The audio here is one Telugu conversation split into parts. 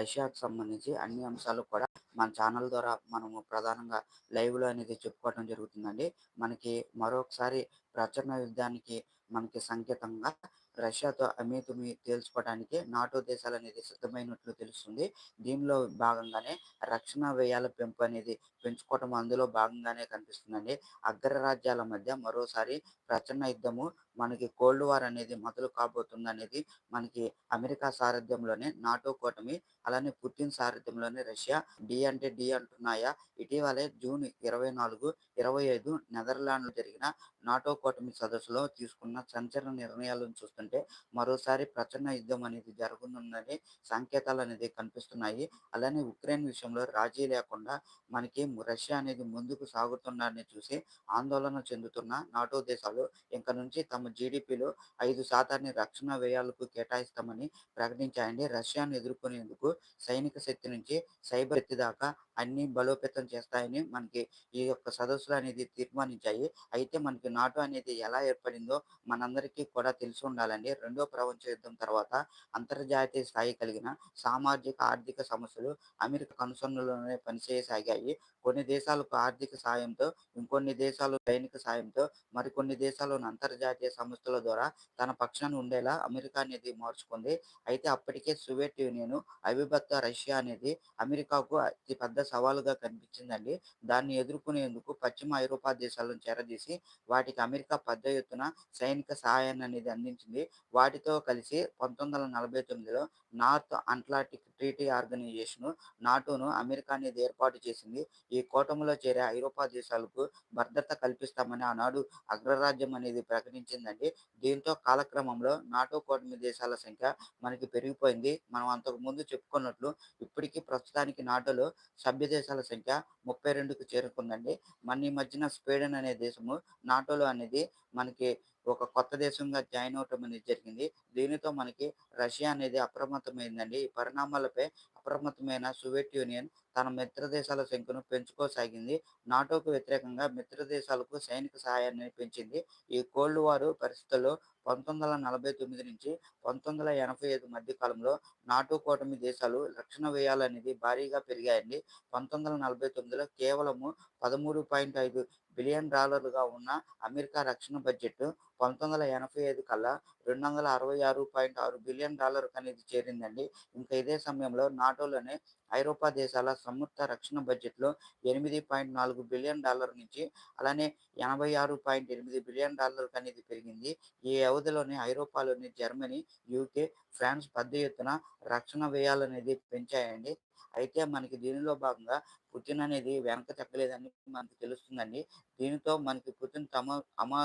రష్యాకు సంబంధించి అన్ని అంశాలు కూడా మన ఛానల్ ద్వారా మనము ప్రధానంగా లైవ్లో అనేది చెప్పుకోవడం జరుగుతుందండి. మనకి మరొకసారి ప్రచరణ యుద్ధానికి మనకి సంకేతంగా రష్యాతో అమీతుమీ తేల్చుకోవడానికి నాటో దేశాలు అనేది సిద్ధమైనట్లు తెలుస్తుంది. దీనిలో భాగంగానే రక్షణ వ్యయాల పెంపు అనేది పెంచుకోవటం అందులో భాగంగానే కనిపిస్తుందండి. అగ్రరాజ్యాల మధ్య మరోసారి ప్రచన్న యుద్ధము మనకి కోల్డ్ వార్ అనేది మొదలు కాబోతుంది అనేది మనకి అమెరికా సారథ్యంలోనే నాటో కూటమి అలానే పుతిన్ సారథ్యంలోనే రష్యా డి అంటే డి అంటున్నాయా? ఇటీవలే జూన్ ఇరవై నాలుగు ఇరవై ఐదు నెదర్లాండ్లో జరిగిన నాటో కూటమి సదస్సులో తీసుకున్న సంచలన నిర్ణయాలను చూస్తుంటే మరోసారి ప్రచండ యుద్ధం అనేది జరగనుందని సంకేతాలు అనేది కనిపిస్తున్నాయి. అలానే ఉక్రెయిన్ విషయంలో రాజీ లేకుండా మనకి రష్యా అనేది ముందుకు సాగుతున్నారని చూసి ఆందోళన చెందుతున్న నాటో దేశాలు ఇంక నుంచి తమ జీడిపిలో ఐదు శాతాన్ని రక్షణ వ్యయాలకు కేటాయిస్తామని ప్రకటించాయండి. రష్యాను ఎదుర్కొనేందుకు సైనిక శక్తి నుంచి సైబర్ శక్తి దాకా అన్ని బలోపేతం చేస్తాయని మనకి ఈ యొక్క సదస్సులు అనేది తీర్మానించాయి. అయితే మనకి నాటో అనేది ఎలా ఏర్పడిందో మనందరికీ కూడా తెలిసి ఉండాలండి. రెండో ప్రపంచ యుద్ధం తర్వాత అంతర్జాతీయ స్థాయి కలిగిన సామాజిక ఆర్థిక సమస్యలు అమెరికా కనుసన్నలోనే పనిచేయసాగాయి. కొన్ని దేశాలకు ఆర్థిక సాయంతో ఇంకొన్ని దేశాలు సైనిక సాయంతో మరికొన్ని దేశాలను అంతర్జాతీయ సంస్థల ద్వారా తన పక్షాన్ని ఉండేలా అమెరికా అనేది మార్చుకుంది. అయితే అప్పటికే సోవియట్ యూనియన్ అవిభక్త రష్యా అనేది అమెరికాకు అతి పెద్ద సవాలుగా కనిపించిందండి. దాన్ని ఎదుర్కొనేందుకు పశ్చిమ ఐరోపా దేశాలను చేరదీసి వాటికి అమెరికా పెద్ద ఎత్తున సైనిక సహాయాన్ని అనేది అందించింది. వాటితో కలిసి పంతొమ్మిది వందల నలభై తొమ్మిదిలో నార్త్ అట్లాంటిక్ ట్రీటీ ఆర్గనైజేషన్ నాటోను అమెరికా అనేది ఏర్పాటు చేసింది. ఈ ఈ కూటమిలో చేరే ఐరోపా దేశాలకు భద్రత కల్పిస్తామని ఆనాడు అగ్రరాజ్యం అనేది ప్రకటించిందండి. దీంతో కాలక్రమంలో నాటో కూటమి దేశాల సంఖ్య మనకి పెరిగిపోయింది. మనం అంతకు ముందు చెప్పుకున్నట్లు ఇప్పటికీ ప్రస్తుతానికి నాటోలో సభ్య దేశాల సంఖ్య ముప్పై రెండుకు చేరుకుందండి. మన ఈ మధ్యన స్వీడన్ అనే దేశము నాటోలో అనేది మనకి ఒక కొత్త దేశంగా జాయిన్ అవటం అనేది జరిగింది. దీనితో మనకి రష్యా అనేది అప్రమత్తమైందండి. ఈ పరిణామాలపై అప్రమత్తమైన సోవియట్ యూనియన్ తన మిత్ర దేశాల సంఖ్యను పెంచుకోసాగింది. నాటోకు వ్యతిరేకంగా మిత్ర దేశాలకు సైనిక సహాయాన్ని పెంచింది. ఈ కోల్డ్ వారు పరిస్థితుల్లో పంతొమ్మిది వందల నలభై తొమ్మిది నుంచి పంతొమ్మిది వందల ఎనభై ఐదు మధ్య కాలంలో నాటో కూటమి దేశాలు రక్షణ వ్యయాలు అనేది భారీగా పెరిగాయండి. పంతొమ్మిది వందల నలభై తొమ్మిదిలో కేవలము పదమూడు పాయింట్ ఐదు బిలియన్ డాలర్లుగా ఉన్న అమెరికా రక్షణ బడ్జెట్ పంతొమ్మిది వందల ఎనభై ఐదు కల్లా రెండు వందల అరవై ఆరు పాయింట్ ఆరు బిలియన్ డాలర్ అనేది చేరిందండి. ఇంకా ఇదే సమయంలో నాటోలోనే ఐరోపా దేశాల సంయుక్త రక్షణ బడ్జెట్లో ఎనిమిది పాయింట్ నాలుగు బిలియన్ డాలర్ నుంచి అలానే ఎనభై ఆరు పాయింట్ ఎనిమిది బిలియన్ డాలర్ అనేది పెరిగింది. ఈ వ్యవధిలోనే ఐరోపాలోని జర్మనీ యూకే ఫ్రాన్స్ పెద్ద ఎత్తున రక్షణ వ్యయాలు అనేది పెంచాయండి. అయితే మనకి దీనిలో భాగంగా పుతిన్ అనేది వెనక తగ్గలేదని మనకు తెలుస్తుందండి. దీనితో మనకి పుతిన్ తమ అమా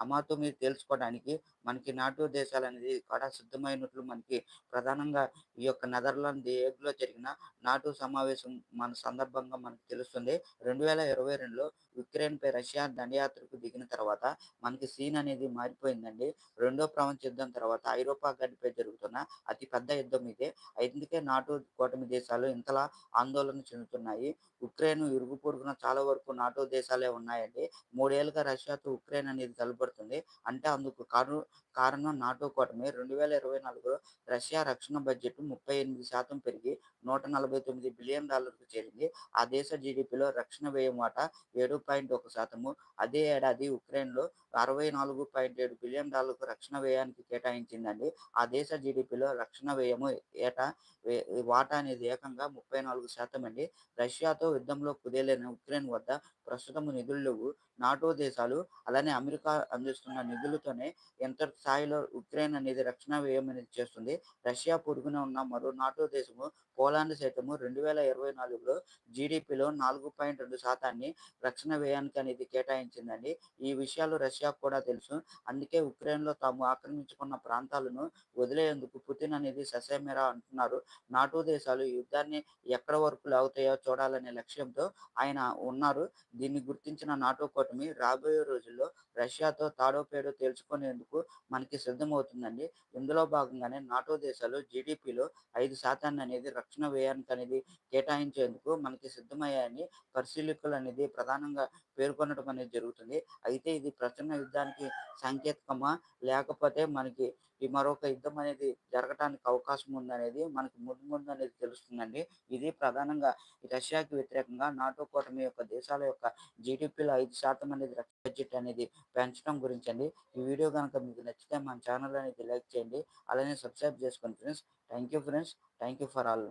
అమాతో మీరు తెలుసుకోవడానికి మనకి నాటో దేశాలు అనేది కూడా సిద్ధమైనట్లు మనకి ప్రధానంగా ఈ యొక్క నెదర్లాండ్ ఏగ్లో జరిగిన నాటో సమావేశం మన సందర్భంగా మనకు తెలుస్తుంది. రెండు వేల ఇరవై రెండులో ఉక్రెయిన్ పై రష్యా దండయాత్రకు దిగిన తర్వాత మనకి సీన్ అనేది మారిపోయిందండి. రెండో ప్రపంచ యుద్ధం తర్వాత ఐరోపా గడ్డిపై జరుగుతున్న అతి పెద్ద యుద్ధం ఇదే. అందుకే నాటో కూటమి దేశాలు ఇంతలా ఆందోళన చెందుతున్నాయి? ఉక్రెయిన్ ఇరుగు పొరుగున చాలా వరకు నాటో దేశాలే ఉన్నాయండి. మూడేళ్ళుగా రష్యాతో ఉక్రెయిన్ అనేది తలపడుతుంది. అంటే అందుకు కారణం కారణం నాటో కూటమి. రెండు వేల ఇరవై నాలుగులో రష్యా రక్షణ బడ్జెట్ ముప్పై ఎనిమిది శాతం పెరిగి నూట నలభై తొమ్మిది బిలియన్ డాలర్కు చేరింది. ఆ దేశ జీడిపిలో రక్షణ వ్యయం వాటా ఏడు పాయింట్ ఒక శాతము. అదే ఏడాది ఉక్రెయిన్లో అరవై నాలుగు పాయింట్ ఏడు బిలియన్ డాలర్లకు రక్షణ వ్యయానికి కేటాయించిందండి. ఆ దేశ జీడిపిలో రక్షణ వ్యయము ఏటా? వాటా అనేది ఏకంగా ముప్పై నాలుగు శాతం అండి రష్యాతో యుద్ధంలో కుదేలైన ఉక్రెయిన్ వద్ద ప్రస్తుతం నిధులు లేవు. నాటో దేశాలు అలానే అమెరికా అందిస్తున్న నిధులతోనే ఎంత స్థాయిలో ఉక్రెయిన్ అనేది రక్షణ వ్యయం అనేది చేస్తుంది. రష్యా పొరుగున ఉన్న మరో నాటో దేశము పోలాండ్ సైతము రెండు వేల ఇరవై నాలుగులో జీడిపిలో నాలుగు పాయింట్ రెండు శాతాన్ని రక్షణ వ్యయానికి అనేది కేటాయించిందండి. ఈ విషయాలు రష్యాకు కూడా తెలుసు. అందుకే ఉక్రెయిన్లో తాము ఆక్రమించుకున్న ప్రాంతాలను వదిలేందుకు పుతిన్ అనేది ససేమిరా అంటున్నారు. నాటో దేశాలు యుద్ధాన్ని ఎక్కడ వరకు లాగుతాయో చూడాలనే లక్ష్యంతో ఆయన ఉన్నారు. దీన్ని గుర్తించిన నాటో కూటమి రాబోయే రోజుల్లో రష్యాతో తాడో పేడో తేల్చుకునేందుకు మనకి సిద్ధమవుతుందండి. ఇందులో భాగంగానే నాటో దేశాలు జీడిపిలో ఐదు శాతాన్ని అనేది రక్షణ వ్యయానికి అనేది కేటాయించేందుకు మనకి సిద్ధమయ్యాయని పరిశీలకులు అనేది ప్రధానంగా పేర్కొనడం అనేది జరుగుతుంది. అయితే ఇది ప్రచన్న యుద్ధానికి సాంకేతికమా? లేకపోతే మనకి ఈ మరొక యుద్ధం అనేది జరగటానికి అవకాశం ఉందనేది మనకు ముందు ముందు అనేది తెలుస్తుందండి. ఇది ప్రధానంగా ఈ రష్యాకి వ్యతిరేకంగా నాటో కూటమి యొక్క దేశాల యొక్క జీడిపిలో ఐదు శాతం అనేది రక్షణ బడ్జెట్ అనేది పెంచడం గురించి అండి ఈ వీడియో కనుక మీకు నచ్చితే మన ఛానల్ అనేది లైక్ చేయండి. అలానే సబ్స్క్రైబ్ చేసుకోండి friends. Thank you friends. Thank you for all.